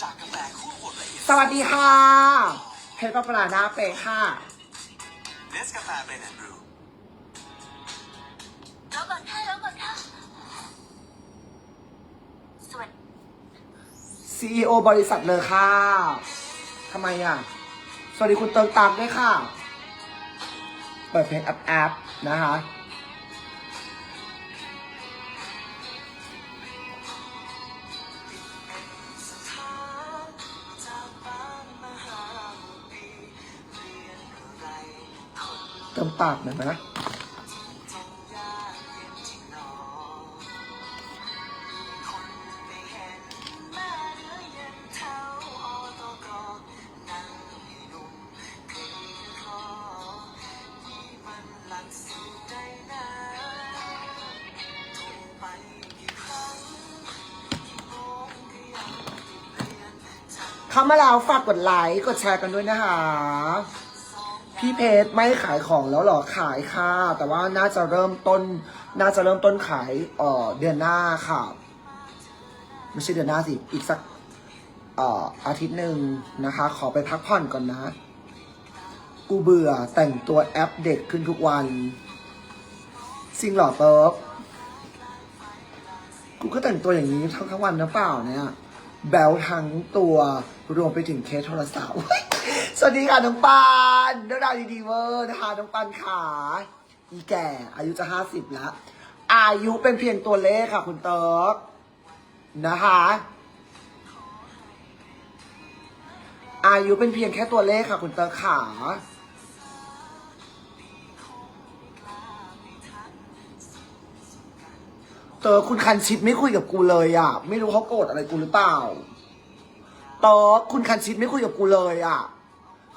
สวัสดีค่ะ เพชรปปลาหน้าเปย์ค่ะเนสกาแฟเบรนด์แอนด์บรูรอก่อนค่ะรอก่อนค่ะสวัสดี CEO บริษัทเลยค่ะทำไมอะ สวัสดีคุณเติงตามด้วยค่ะ เปิดเพลงแอปแอปนะคะ ติมปากหน่อยไหมเข้ามาแล้วฝากกดไลค์ กดแชร์กันด้วยนะคะ พี่เพชรไม่ขายของแล้วเหรอขายค่ะ แต่ว่าน่าจะเริ่มต้น น่าจะเริ่มต้นขายเอ่อเดือนหน้าค่ะ ไม่ใช่เดือนหน้าสิ อีกสักเอ่ออาทิตย์หนึ่งนะคะ ขอไปพักผ่อนก่อนนะ กูเบื่อแต่งตัวแอปเด็กขึ้นทุกวันซิงหล่อเติร์ฟกูก็แต่งตัวอย่างนี้ทั้งทั้งวันนะเปล่าเนี่ยแบลทั้งตัวรวมไปถึงเคสโทรศัพท์ สวัสดีค่ะน้องปานเรื่องราวดีๆเวอร์นะคะน้องปานขาอีแก่ อายุจะห้าสิบแล้วอายุเป็นเพียงตัวเลขค่ะ คุณเติร์กนะคะ อายุเป็นเพียงแค่ตัวเลขค่ะ คุณเติร์กขาเตอคุณคันชิดไม่คุยกับกูเลยอะ ไม่รู้เขาโกรธอะไรกูหรือเปล่าเตอคุณคันชิดไม่คุยกับกูเลยอะ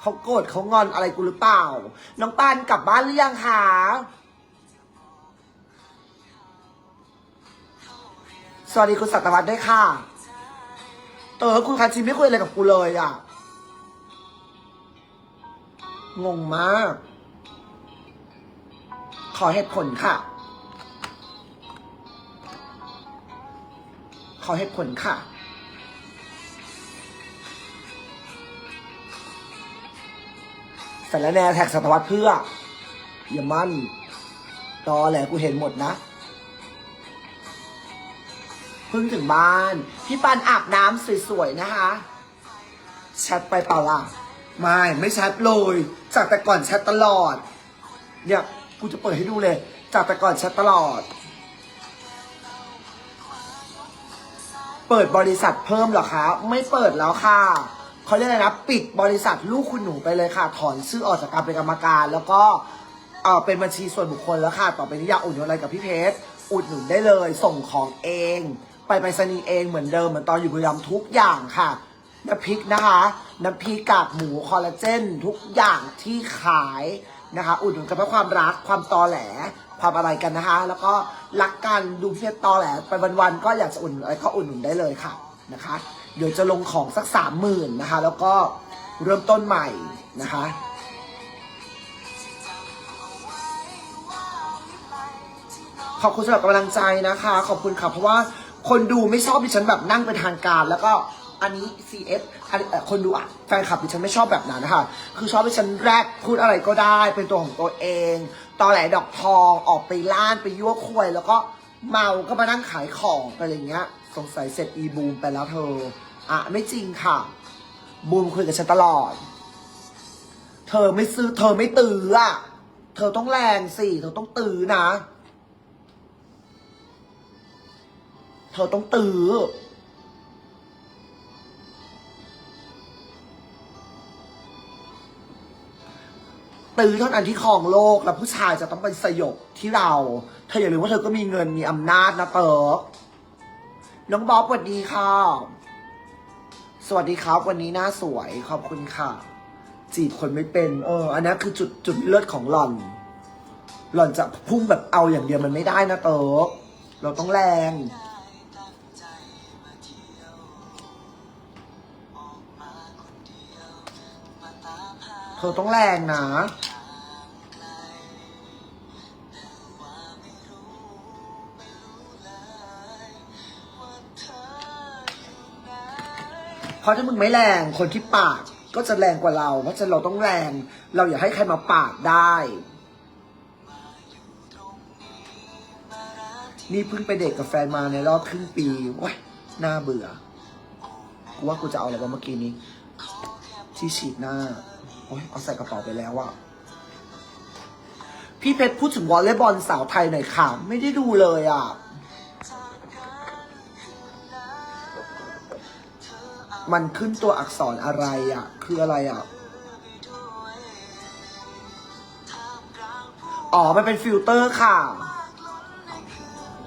เขาโกรธเขางอนอะไรกูหรือเปล่า น้องปานกลับบ้านหรือยังคะสวัสดีคุณสัตวัตด้วยค่ะเตอคุณคันชิไม่คุยอะไรกับกูเลยอะ งงมาก ขอเหตุผลค่ะ ขอเหตุผลค่ะ ส่แล้วแนแท็กสัตวัตเพื่อ อย่ามั่น ตอแหละกูเห็นหมดนะเพิ่งถึงบ้าน พี่ปันอาบน้ำสวยๆนะคะแชทไปเปล่าล่ะไม่ไม่แชทเลย จากแต่ก่อนแชทตลอด เนี่ยกูจะเปิดให้ดูเลย จากแต่ก่อนแชทตลอด เปิดบริษัทเพิ่มเหรอคะ ไม่เปิดแล้วค่ะ เขาเรียกอะไรนะปิดบริษัทลูกคุณหนูไปเลยค่ะ ถอนชื่อออกจากการเป็นกรรมการ แล้วก็เออเป็นบัญชีส่วนบุคคลแล้วค่ะ ต่อไปนี้อยากอุดหนุนอะไรกับพี่เพชรอุดหนุนได้เลย ส่งของเอง ไปไปรษณีย์เองเหมือนเดิมเหมือนตอนอยู่บุรีรัมย์ทุกอย่างค่ะน้ำพริกนะคะ น้ำพริกกากหมูคอลลาเจนทุกอย่างที่ขายนะคะ อุดหนุนกันเพราะความรักความตอแหลความอะไรกันนะคะ แล้วก็รักกันดูเพียตอแหลไปวันๆก็อยากจะอุดหนุนอะไรก็อุดหนุนได้เลยค่ะนะคะ เดี๋ยวจะลงของสักสามหมื่นนะคะ แล้วก็เริ่มต้นใหม่นะคะ ขอบคุณสำหรับกำลังใจนะคะ ขอบคุณค่ะเพราะว่าคนดูไม่ชอบดิฉันแบบนั่งเป็นทางการ แล้วก็อันนี้ CF อันนี้เอ่อคนดูอะแฟนคลับดิฉันไม่ชอบแบบนั้นนะคะคือชอบดิฉันแรกพูดอะไรก็ได้ เป็นตัวของตัวเองตอแหลดอกทองออกไปล่านไปยั่วควย แล้วก็เมาก็มานั่งขายของไปอะไรเงี้ย สงสัยเสร็จอีบูมไปแล้วเธอ อะ ไม่จริงค่ะ บูมคุยกับฉันตลอด เธอไม่ซื้อ เธอไม่ตื้ออะ เธอต้องแรงสิ เธอต้องตื้อนะ เธอต้องตื้อตื้อเท่านั้นที่ครองโลก แล้วผู้ชายจะต้องเป็นสยบที่เรา เธออย่าลืมว่าเธอก็มีเงินมีอำนาจนะเติร์ก น้องบ๊อบสวัสดีค่ะ สวัสดีครับ วันนี้หน้าสวยขอบคุณค่ะ จีบคนไม่เป็น เออ อันนั้นคือจุดจุดเลือดของหล่อน หล่อนจะพุ่งแบบเอาอย่างเดียวมันไม่ได้นะเติร์กเราต้องแรง เธอต้องแรงนะ เพราะถ้ามึงไม่แรงคนที่ปาดก็จะแรงกว่าเรา เพราะฉะนั้นเราต้องแรง เราอย่าให้ใครมาปาดได้ นี่เพิ่งไปเดทกับแฟนมาในรอบครึ่งปีว้ยน่าเบื่อ กูว่ากูจะเอาอะไรวะเมื่อกี้นี้ ที่ฉีดหน้าโอ้ยเอาใส่กระเป๋าไปแล้วอะพี่เพชรพูดถึงวอลเลย์บอลสาวไทยหน่อยค่ะ ไม่ได้ดูเลยอะ มันขึ้นตัวอักษรอะไรอะคืออะไรอะอ๋อ มันเป็นฟิลเตอร์ค่ะ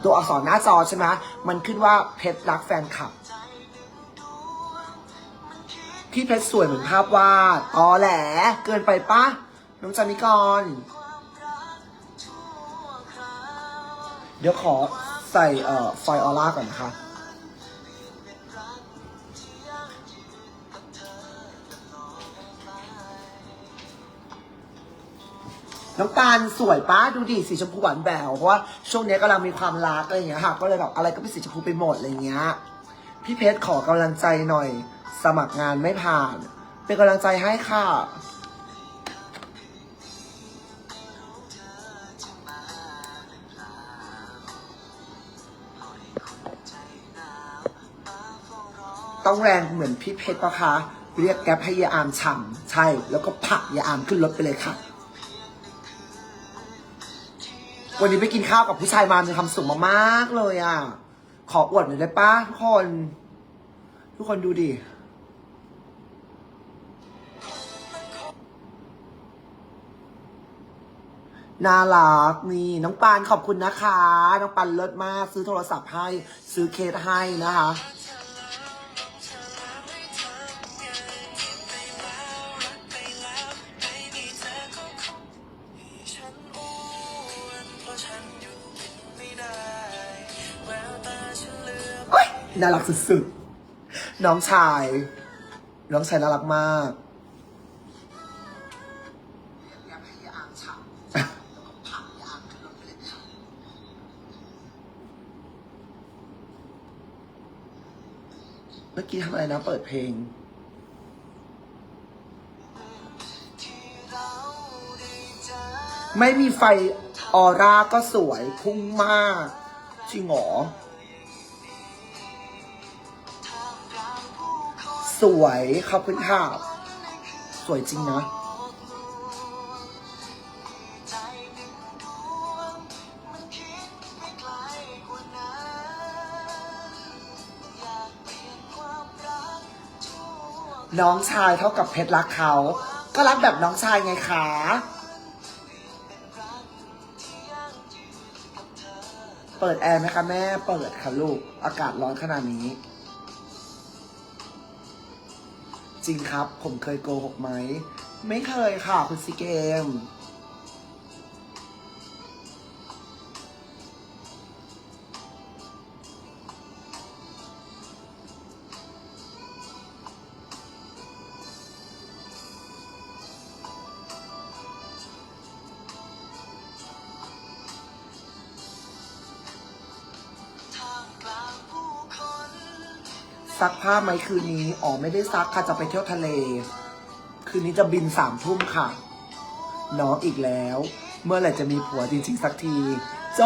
ตัวอักษรหน้าจอใช่ไหมมันขึ้นว่าเพชรรักแฟนคลับ พี่เพชรสวยเหมือนภาพวาด อ๋อแหละ เกินไปปะน้องจามิกร เดี๋ยวขอใส่เอ่อไฟออร่าก่อนนะคะ น้องตาลสวยป้าดูดิสีชมพูหวานแหววเพราะว่าช่วงนี้กำลังมีความรักอะไรอย่างเงี้ยค่ะก็เลยแบบอะไรก็เป็นสีชมพูไปหมดอะไรเงี้ยพี่เพชรขอกำลังใจหน่อย สมัครงานไม่ผ่าน เป็นกำลังใจให้ค่ะ ต้องแรงเหมือนพี่เพชรปะคะ เรียกแก๊ปให้ยาอามฉ่ำใช่ แล้วก็ผักยาอามขึ้นรถไปเลยค่ะ วันนี้ไปกินข้าวกับผู้ชายมามีความสุขมากๆเลยอะ ขออวดหน่อยได้ปะทุกคน ทุกคนดูดิน่ารักนี่น้องปานขอบคุณนะคะ น้องปานเลิศมาก ซื้อโทรศัพท์ให้ ซื้อเคสให้นะคะ น่ารักสุดๆ น้องชาย น้องชายน่ารักมาก เมื่อกี้ทำอะไรนะ เปิดเพลง ไม่มีไฟออร่าก็สวยพุ่งมากจริงหรอ สวยขอบคุณค่ะสวยจริงนะน้องชายเท่ากับเพชรรักเขา ก็รักแบบน้องชายไงคะ เปิดแอร์ไหมคะแม่ เปิดค่ะลูก อากาศร้อนขนาดนี้ จริงครับ ผมเคยโกหกไหม ไม่เคยค่ะ คุณซีเกม ซักผ้าไหมคืนนี้ อ๋อไม่ได้ซักค่ะจะไปเที่ยวทะเล คืนนี้จะบินสามทุ่มค่ะ น้องอีกแล้ว เมื่อไหร่จะมีผัวจริงๆสักที โจ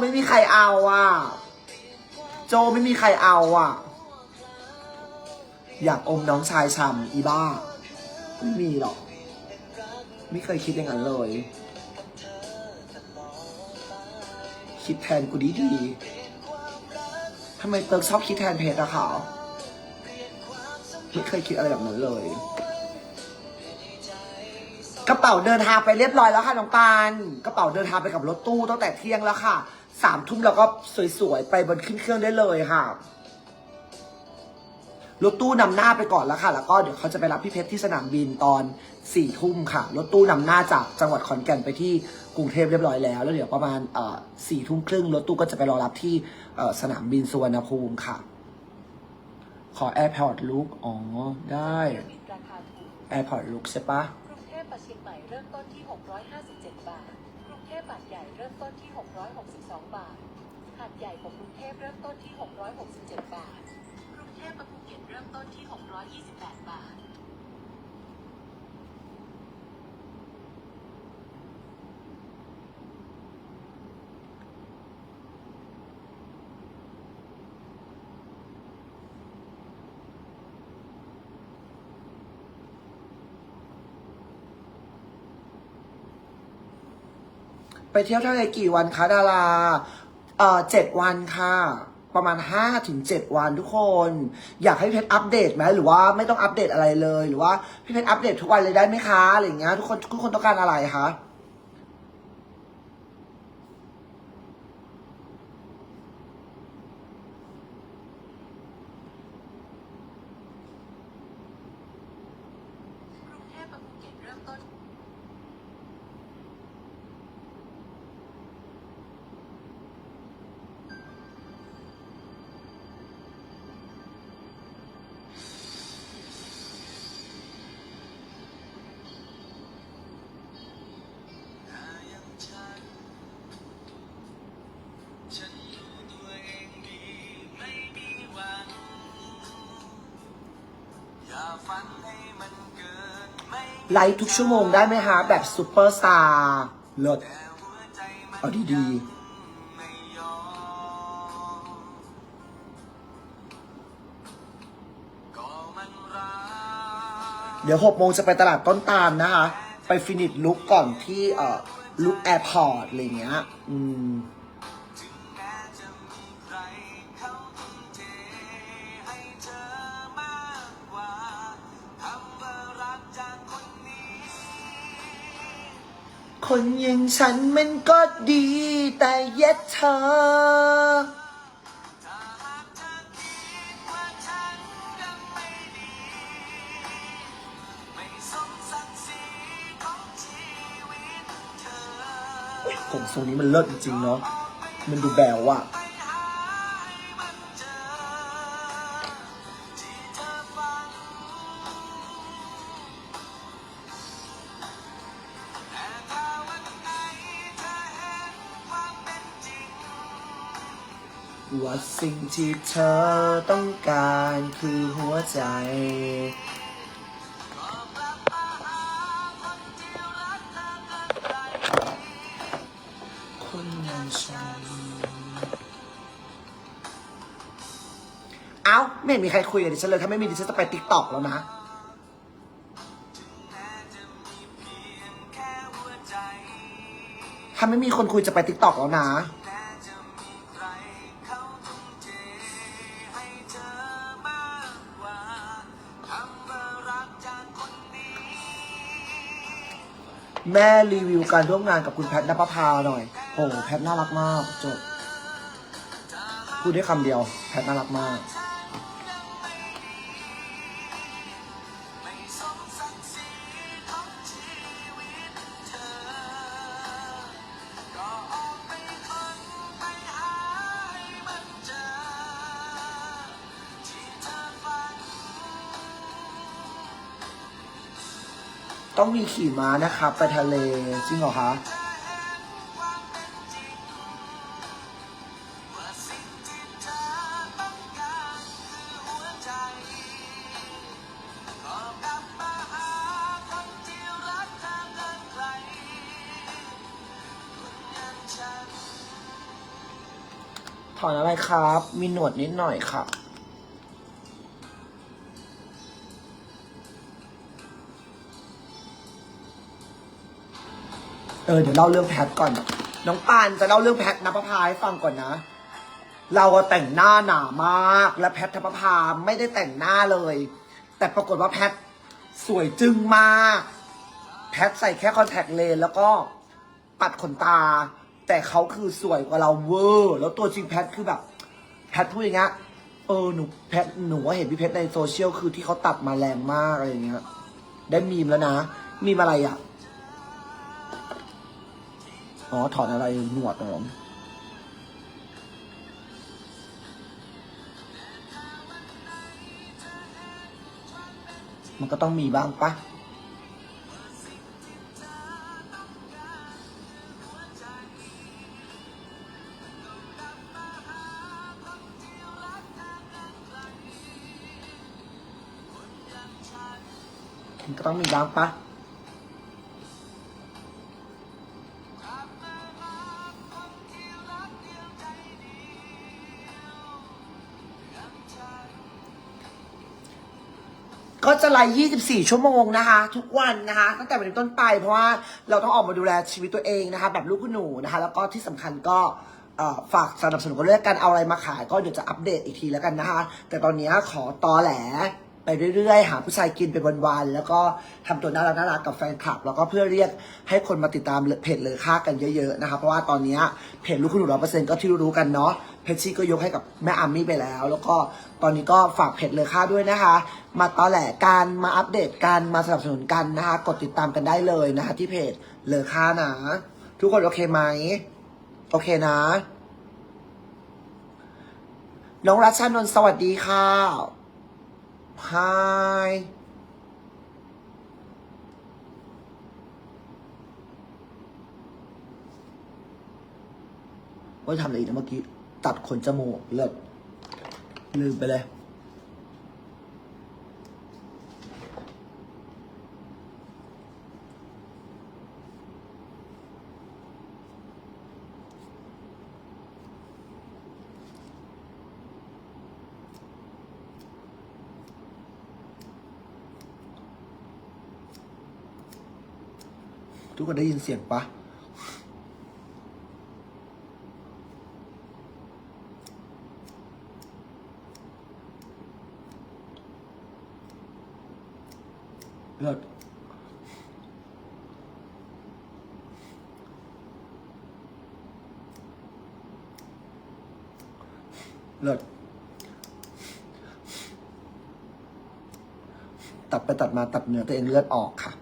ไม่มีใครเอาอะ โจไม่มีใครเอาอะ อยากอมน้องชายชำอีบ้า ไม่มีหรอก ไม่เคยคิดอย่างนั้นเลย คิดแทนกูดีดีทำไมเติร์กชอบคิดแทนเพจอะคะ ไม่เคยคิดอะไรแบบนั้นเลย กระเป๋าเดินทางไปเรียบร้อยแล้วค่ะน้องปานกระเป๋าเดินทางไปกับรถตู้ตั้งแต่เที่ยงแล้วค่ะสามทุ่มเราก็สวยๆไปบนขึ้นเครื่องได้เลยค่ะรถตู้นำหน้าไปก่อนแล้วค่ะ แล้วก็เดี๋ยวเขาจะไปรับพี่เพชรที่สนามบินตอนสี่ทุ่มค่ะ รถตู้นำหน้าจากจังหวัดขอนแก่นไปที่กรุงเทพเรียบร้อยแล้ว แล้วเดี๋ยวประมาณสี่ทุ่มครึ่งรถตู้ก็จะไปรอรับที่สนามบินสุวรรณภูมิค่ะ ขอ AirPod Look อ๋อ ได้ บินราคาถูก AirPod Look ใช่ปะ กรุงเทพไปเชียงใหม่เริ่มต้นที่ 657 บาท กรุงเทพบาทใหญ่เริ่มต้นที่ 662 บาท หาดใหญ่ของกรุงเทพเริ่มต้นที่ 667 บาท กรุงเทพมาภูเก็ตเริ่มต้นที่ 628 บาท ไปเที่ยวทะเลกี่วันคะดาราเอ่อเจ็ดวันค่ะ ประมาณห้าถึงเจ็ดวันทุกคน อยากให้พี่เพชรอัปเดตไหมหรือว่าไม่ต้องอัปเดตอะไรเลย หรือว่าพี่เพชรอัปเดตทุกวันเลยได้ไหมคะอะไรอย่างเงี้ยทุกคนทุกคนต้องการอะไรคะ ไลฟ์ทุกชั่วโมงได้ไหมคะแบบซูเปอร์สตาร์เลิศเอาดีๆเดี๋ยวหกโมงจะไปตลาดต้นตาลนะคะ ไปฟินิชลุกก่อนที่เอ่อลุกแอร์พอร์ตอะไรเงี้ย อืม คนอย่างฉันมันก็ดี แต่เย็ดเธอถ้าหากเธอคิดว่าฉันยังไม่ดีไม่สมศักดิ์ศรีของชีวิตเธอ ผมทรงนี้มันเลิศจริงๆเนาะ มันดูแบวอะ สิ่งที่เธอต้องการคือหัวใจ คนที่รักเอย่างฉัน เอ้า ไม่เห็นมีใครคุยกับดิฉันเลย ถ้าไม่มีดิฉันจะไปติ๊กต็อกแล้วนะถ้าไม่มีคนคุยจะไปติ๊กต็อกแล้วนะ แม่รีวิวการร่วมงานกับคุณแพทนภพาหน่อยโอ้แพทน่ารักมากจบพูดได้คำเดียว แพทน่ารักมาก ต้องมีขี่ม้านะครับ ไปทะเลจริงเหรอคะถอนอะไรครับ มีหนวดนิดหน่อยค่ะ เออเดี๋ยวเล่าเรื่องแพทก่อน น้องปานจะเล่าเรื่องแพทนภพาให้ฟังก่อนนะ เราอะแต่งหน้าหนามาก และแพทธปภาไม่ได้แต่งหน้าเลย แต่ปรากฏว่าแพทสวยจึงมาก แพทใส่แค่คอนแทคเลนส์แล้วก็ปัดขนตา แต่เขาคือสวยกว่าเราเวอร์แล้วตัวจริงแพทคือแบบ แพทพูดอย่างเงี้ยเออหนูแพทหนูว่าเห็นพี่เพชรในโซเชียลคือที่เขาตัดมาแรงมากอะไรอย่างเงี้ยได้มีมแล้วนะ มีมอะไรอะ อ๋อ ถอนอะไรหนวดเหรอมันก็ต้องมีบ้างปะมันก็ต้องมีบ้างปะ จะไลฟ์24 ชั่วโมงนะคะ ทุกวันนะคะตั้งแต่วันนี้ต้นไปเพราะว่าเราต้องออกมาดูแลชีวิตตัวเองนะคะ แบบลูกหนูนะคะ แล้วก็ที่สำคัญก็ฝากสนับสนุนกันเรื่องการเอาอะไรมาขายก็เดี๋ยวจะอัปเดตอีกทีแล้วกันนะคะ แต่ตอนนี้ขอตอแหล ไปเรื่อยๆ หาผู้ชายกินไปวันๆแล้วก็ทำตัวน่ารักน่ารักกับแฟนคลับ แล้วก็เพื่อเรียกให้คนมาติดตามเพจเลยค่ากันเยอะๆนะคะเพราะว่าตอนนี้เพจลูกคุณหนูร้อเปอร์เซ็นต์ก็ที่รู้ๆกันเนาะเพจชี่ก็ยกให้กับแม่อามี่ไปแล้ว แล้วก็ตอนนี้ก็ฝากเพจเลยค่าด้วยนะคะ มาตอแหลการมาอัปเดตกันมาสนับสนุนกันนะคะกดติดตามกันได้เลยนะคะที่เพจเลอค่านะ ทุกคนโอเคไหมโอเคนะน้องรัชชานนท์สวัสดีค่ะ Hi ว่าทำอะไรอีกนะเมื่อกี้ ตัดขนจมูกเลิศลืมไปเลย ทุกคนได้ยินเสียงปะเลิศเลิศตัดไปตัดมาตัดเนื้อตัวเองเลือดออกค่ะ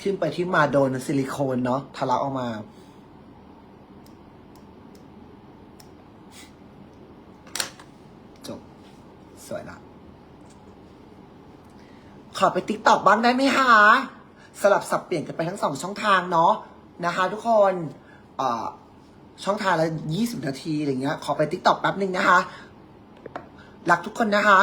ทิ่มไปที่มาโดนซิลิโคนเนาะทะลักออกมา จบ สวยละขอไปติ๊กตอกบ้างได้ไหมคะสลับสับเปลี่ยนกันไปทั้งสองช่องทางเนาะนะคะ ทุกคนช่องทางละยี่สิบนาทีอะไรเงี้ย ขอไปติ๊กตอกแป๊บหนึ่งนะคะ รักทุกคนนะคะ